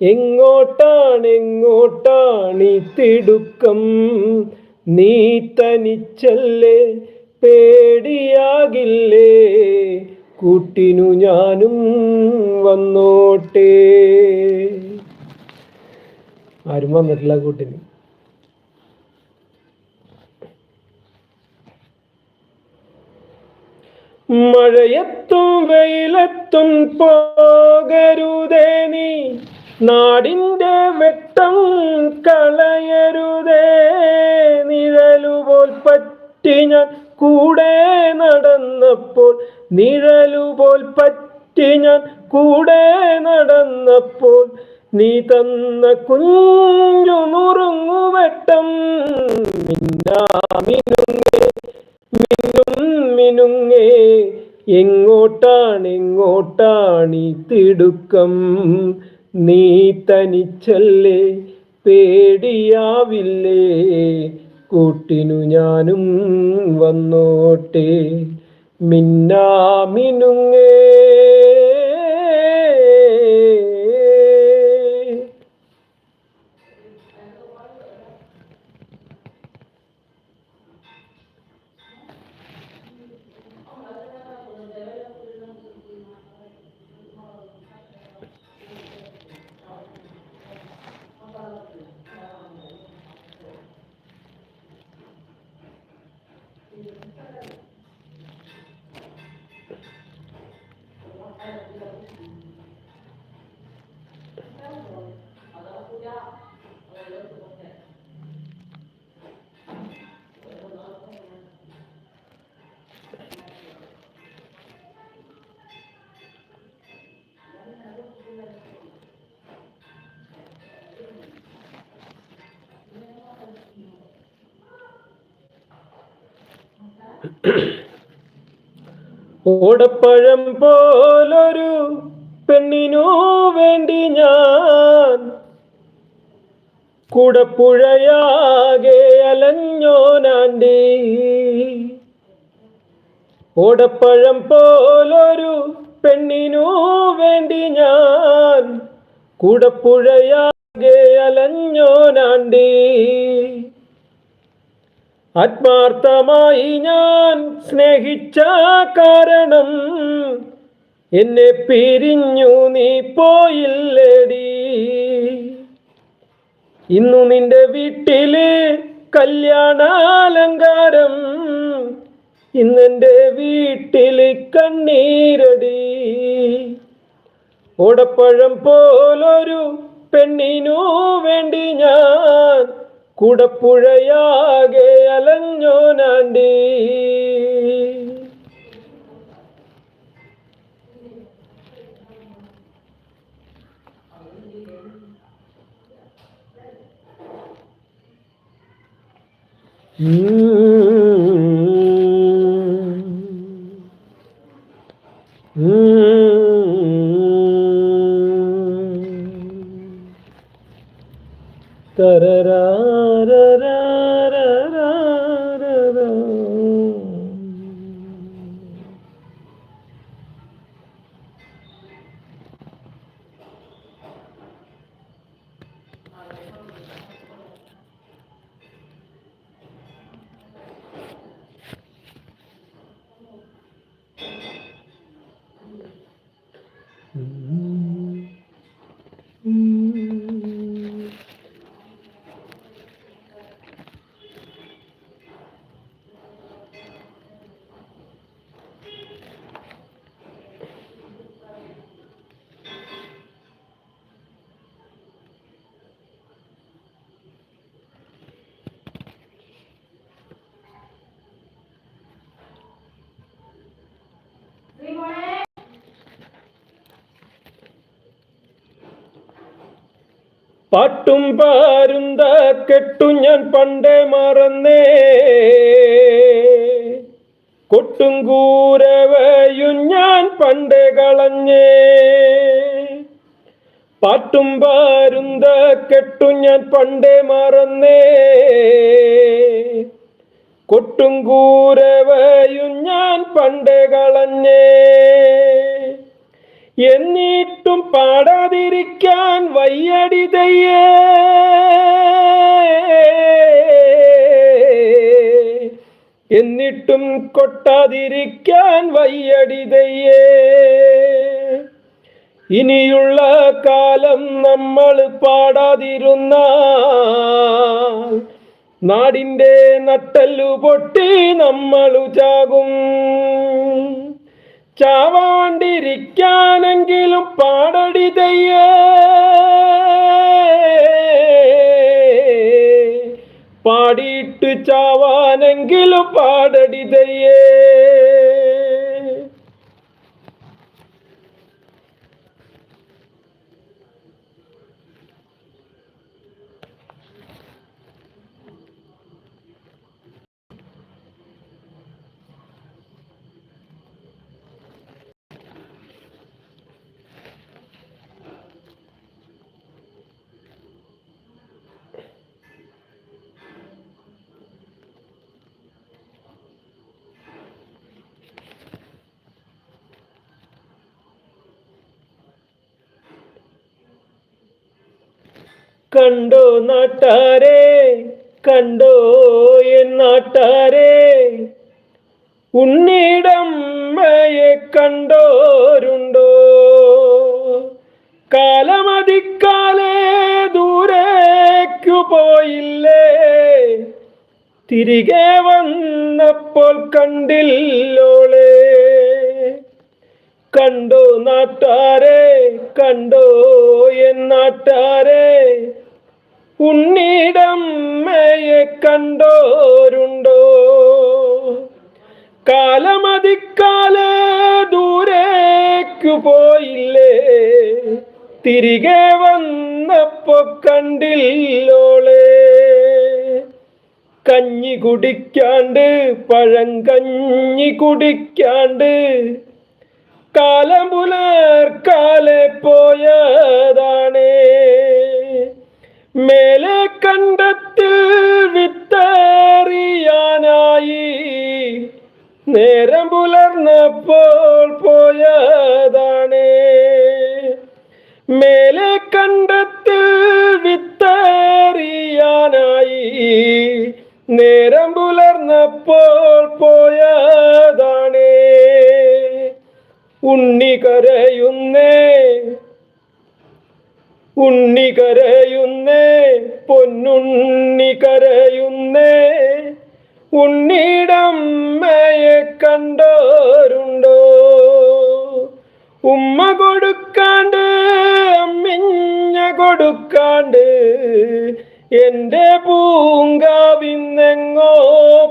എങ്ങോട്ടാണ് എങ്ങോട്ടാണ് ഈ തിടുക്കം? നീ തനിച്ചല്ലേ? പേടിയാകില്ലേ? കൂട്ടിനു ഞാനും വന്നോട്ടേ. ആരും വന്നിട്ടില്ല കൂട്ടിന്. മഴയത്തും വെയിലത്തും പോകരുതേ നീ. നാടിന്റെ വെട്ടം കളയരുതേ നിഴലുപോൽ പറ്റി ഞാൻ കൂടെ നടന്നപ്പോൾ നിഴലുപോൽ പറ്റി ഞാൻ കൂടെ നടന്നപ്പോൾ നീ തന്ന കുഞ്ഞു മുറുങ്ങുവെട്ടം മിന്നാമിനുങ്ങേ മിന്നും മിനുങ്ങേ എങ്ങോട്ടാണ് എങ്ങോട്ടാണ് ഈ തിടുക്കം? നീ തനിച്ചല്ലേ പേടിയാവില്ലേ? കൂട്ടിനു ഞാനും വന്നോട്ടെ മിന്നാമിനുങ്ങേ. ഓടപ്പഴം പോലൊരു പെണ്ണിനു വേണ്ടി ഞാൻ കൂടപ്പുഴയാകെ അലഞ്ഞോനാണ്ടി. ഓടപ്പഴം പോലൊരു പെണ്ണിനു വേണ്ടി ഞാൻ കൂടപ്പുഴയാകെ അലഞ്ഞോനാണ്ടി. ആത്മാർത്ഥമായി ഞാൻ സ്നേഹിച്ച കാരണം എന്നെ പിരിഞ്ഞു നീ പോയില്ലേടി. ഇന്നു നിന്റെ വീട്ടിൽ കല്യാണാലങ്കാരം ഇന്നെന്റെ വീട്ടിൽ കണ്ണീരടി. ഓടപ്പഴം പോലൊരു പെണ്ണിനു വേണ്ടി ഞാൻ കുടപ്പുഴയാകെ അലഞ്ഞോ നാണ്ടി Mm-hmm. പാട്ടും പാരുന്ത കെട്ടു ഞാൻ പണ്ടേ മറന്നേ. കൊട്ടും കൂരവയും ഞാൻ പണ്ടേ കളഞ്ഞേ. പാട്ടും പാരുന്ത കെട്ടു ഞാൻ പണ്ടേ മറന്നേ. കൊട്ടും കൂരവയും ഞാൻ പണ്ടേ കളഞ്ഞേ. എന്നിട്ടും പാടാതിരിക്കാൻ വയ്യടി തയ്യേ എന്നിട്ടും കൊട്ടാതിരിക്കാൻ വയ്യടി തയ്യേ ഇനിയുള്ള കാലം നമ്മൾ പാടാതിരുന്ന നാടിന്റെ നട്ടല്ലു പൊട്ടി നമ്മൾ ചാകും ചാവാണ്ടിരിക്കാനെങ്കിലും പാടടി തയ്യേ പാടിയിട്ട് ചാവാനെങ്കിലും പാടടി കണ്ടോ നാട്ടാരേ? കണ്ടോ എൻ നാട്ടാരെ? ഉണ്ണിടമ്മയെ കണ്ടോരുണ്ടോ? കാലമതിക്കാലേ ദൂരേക്കു പോയില്ലേ? തിരികെ വന്നപ്പോൾ കണ്ടില്ലോളെ? കണ്ടോ നാട്ടാരേ? കണ്ടോ എൻ ഉണ്ണിടമ്മയെ കണ്ടോരുണ്ടോ? കാലമതിക്കാലെ ദൂരേക്കു പോയില്ലേ? തിരികെ വന്നപ്പോ കണ്ടില്ലോളെ? കഞ്ഞി കുടിക്കാണ്ട് പഴം കഞ്ഞി കുടിക്കാണ്ട് കാലം പുലർക്കാലെ പോയതാണേ. മേലെ കണ്ടത്തിൽ വിത്തേറിയാനായി. നേരം പുലർന്നപ്പോൾ പോയതാണ്. മേലെ കണ്ടത്തിൽ വിത്തേറിയാനായി. നേരം പുലർന്നപ്പോൾ പോയതാണ്. ഉണ്ണി കരയുന്നേ ഉണ്ണി കരയുന്നേ പൊന്നുണ്ണി കരയുന്നേ ഉണ്ണിടമ്മയെ കണ്ടോരുണ്ടോ? ഉമ്മ കൊടുക്കാണ്ട് അമ്മിഞ്ഞ കൊടുക്കാണ്ട് എന്റെ പൂങ്കാവിന്നെങ്ങോ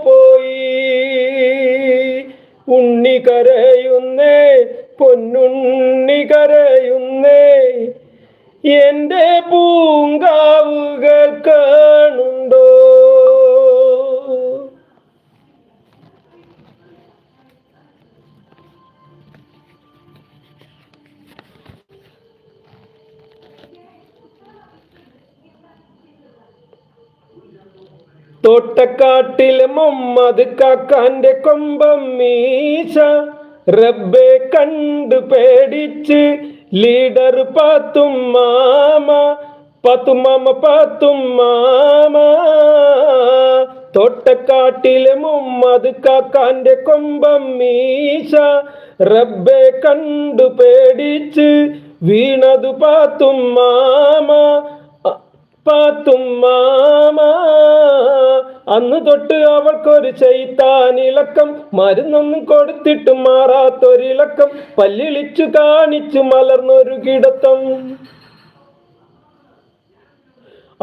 പോയി. ഉണ്ണി കരയുന്നേ പൊന്നുണ്ണി കരയുന്നേ എന്റെ പൂങ്കാവുകൾ കാണുണ്ടോ തോട്ടക്കാട്ടിൽ മുമ്മത് കാക്കാന്റെ കൊമ്പം മീശ റബ്ബെ കണ്ടു പേടിച്ച് ലീഡർ പാത്തും മാമ പാത്തും മാമ പാത്തും മാമ. തൊട്ടക്കാട്ടിലെ മുമ്മത് കാക്കാന്റെ കൊമ്പം മീശ റബ്ബെ കണ്ടു പേടിച്ച് വീണതു പാത്തും മാമ. പാത്തും മാമ. അന്ന് തൊട്ട് അവൾക്കൊരു ചൈത്താനിളക്കം മരുന്നൊന്നും കൊടുത്തിട്ടും മാറാത്തൊരിളക്കം. പല്ലിളിച്ചു കാണിച്ചു മലർന്നൊരു കിടത്തം.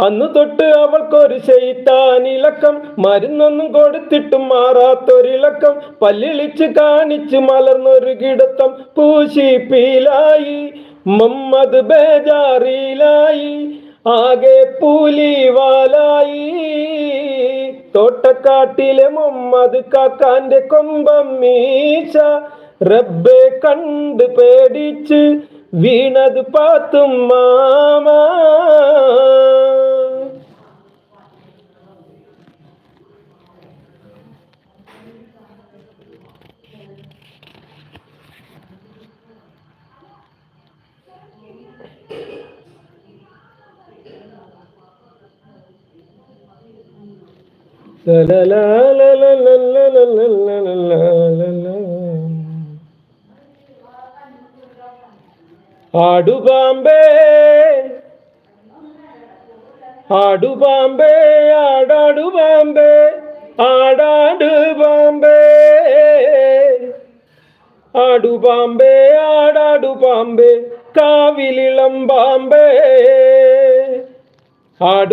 അന്ന് തൊട്ട് അവൾക്കൊരു ചെയ്ത്താനിളക്കം മരുന്നൊന്നും കൊടുത്തിട്ടും മാറാത്തൊരിളക്കം. പല്ലിളിച്ച് കാണിച്ചു മലർന്നൊരു കിടത്തം. പൂശിപ്പിയിലായി മമ്മദ് ബേജാറിലായി. ആകെ പുലിവാലായി. തോട്ടക്കാട്ടിലെ മുമ്മത് കാക്കാന്റെ കൊമ്പം മീശ. റബ്ബെ കണ്ട് പേടിച്ച് വീണത് പാത്തും മാമാ. ആടുപാമ്പേ ആടുപാമ്പേ ആടാടുപാമ്പേ ആടാട് പാമ്പേ ആടുപാമ്പേ ആടാടുപാമ്പേ കാവിലിളം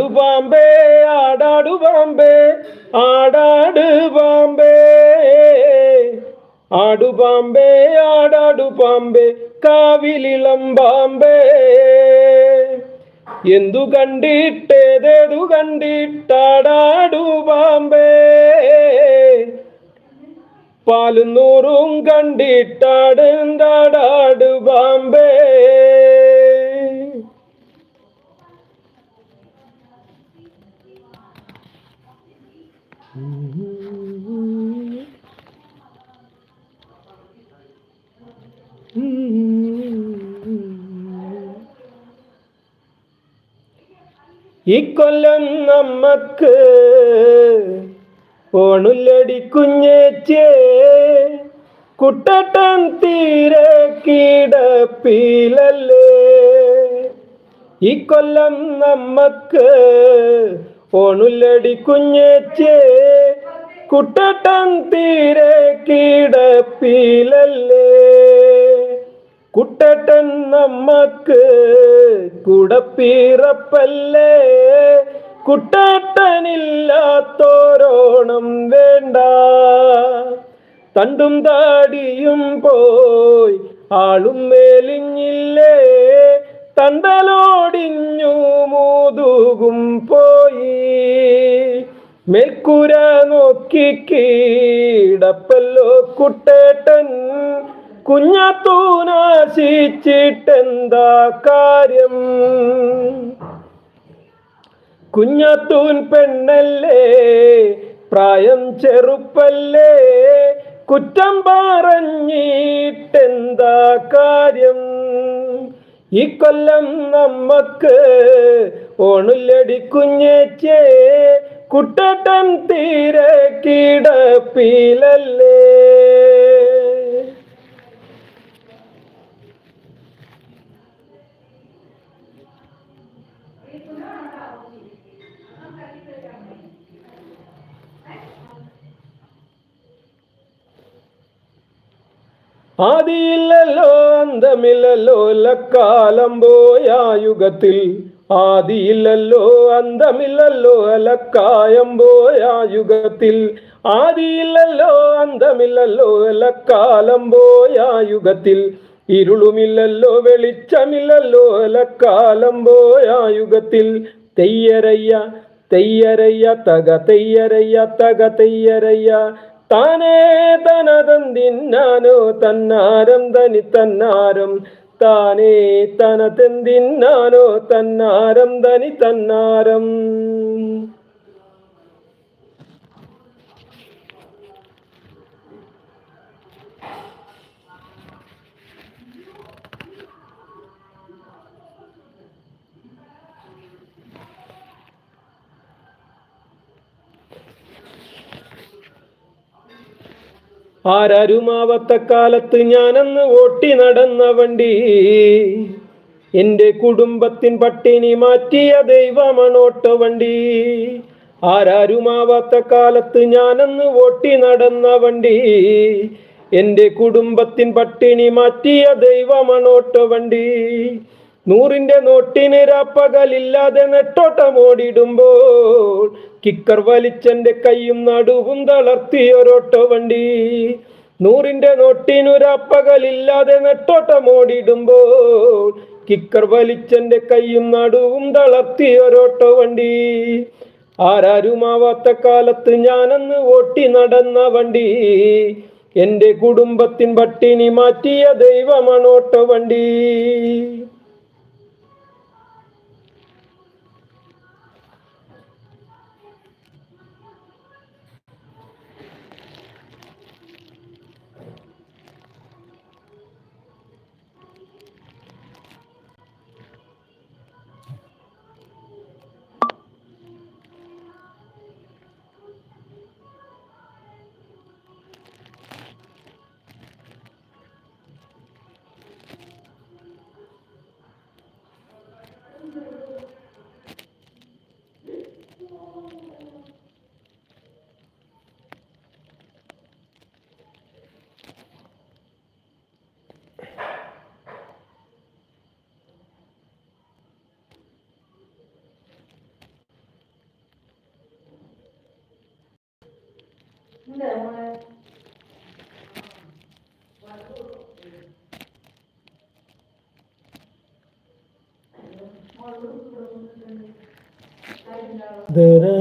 പാമ്പേ ആടാടു പാമ്പേ ആടാട് പാമ്പേ. ആടുപാമ്പേ ആടാടു പാമ്പേ കാവിലിളം പാമ്പേ. എന്തു കണ്ടിട്ടേതേതു കണ്ടിട്ടാടാടു പാമ്പേ. പാലും നൂറും കണ്ടിട്ടാടുണ്ടാടാടു പാമ്പേ. ഇക്കൊല്ലം നമ്മക്ക് ഓണുല്ലടി കുഞ്ഞേച്ചേ കുട്ടട്ടം തീരെ കിടപ്പിലല്ലേ? ഇക്കൊല്ലം നമ്മക്ക് ഓണുല്ലടി കുഞ്ഞേച്ചേ കുട്ടട്ടം തീരെ കിടപ്പിലല്ലേ? കുട്ടട്ടൻ നമ്മക്ക് കുടപ്പീറപ്പല്ലേ? കുട്ടട്ടനില്ലാത്തോരോണം വേണ്ട. തണ്ടും താടിയും പോയി ആളും മേലിഞ്ഞില്ലേ? തണ്ടലോടിഞ്ഞു മൂതുകും പോയി. മേൽക്കൂര നോക്കി കീടപ്പല്ലോ കുട്ടേട്ടൻ. കുഞ്ഞാത്തൂനാശിച്ചിട്ടെന്താ കാര്യം? കുഞ്ഞാത്തൂൻ പെണ്ണല്ലേ പ്രായം ചെറുപ്പല്ലേ കുറ്റം പറഞ്ഞിട്ടെന്താ കാര്യം? ഈ കൊല്ലം നമ്മക്ക് ഓണുല്ലടി കുഞ്ഞേച്ചേ കുട്ടട്ടൻ തീരെ കിടപ്പിലല്ലേ? ആദിയില്ലല്ലോ അന്തമില്ലല്ലോ ലക്കാലം പോയായുഗത്തിൽ ആദിയില്ലല്ലോ അന്തമില്ലല്ലോ അലക്കായം പോയായുഗത്തിൽ ആദിയില്ലല്ലോ അന്തമില്ലല്ലോ അലക്കാലം പോയായുഗത്തിൽ ഇരുളുമില്ലല്ലോ വെളിച്ചമില്ലല്ലോ അലക്കാലം പോയായുഗത്തിൽ തെയ്യരയ്യ തെയ്യരയ്യ തക തെയ്യരയ്യ തക തെയ്യരയ്യ താനേ തനതെന്തിന്നാനോ തന്നാരം തനി തന്നാരം. താനേ തനതെന്തിന്നാനോ തന്നാരം തനി തന്നാരം. ആരാരുമാവത്ത കാലത്ത് ഞാനന്ന് ഓട്ടി നടന്ന വണ്ടി. എന്റെ കുടുംബത്തിൻ പട്ടിണി മാറ്റിയ ദൈവമണോട്ടോ വണ്ടി. ആരാരുമാവാത്ത കാലത്ത് ഞാനന്ന് ഓട്ടി നടന്ന വണ്ടി. എന്റെ കുടുംബത്തിൻ പട്ടിണി മാറ്റിയ ദൈവമണോട്ടോ വണ്ടി. നൂറിന്റെ നോട്ടിന് രാപ്പകലില്ലാതെ നെട്ടോട്ടമോടിടുമ്പോൾ കിക്കർ വലിച്ചെന്റെ കൈയും നടുവും തളർത്തിയൊരോട്ടോ വണ്ടി. നൂറിന്റെ നോട്ടിനു രാപ്പകലില്ലാതെ നെട്ടോട്ടമോടിടുമ്പോൾ കിക്കർ വലിച്ചെന്റെ കൈയും നടുവും തളർത്തി ഒരോട്ടോ വണ്ടി. ആരാരുമാവാത്ത കാലത്ത് ഞാനന്ന് ഓട്ടി നടന്ന വണ്ടി. എന്റെ കുടുംബത്തിൻ പട്ടിണി മാറ്റിയ ദൈവമാണോട്ടോ വണ്ടി. ധരണ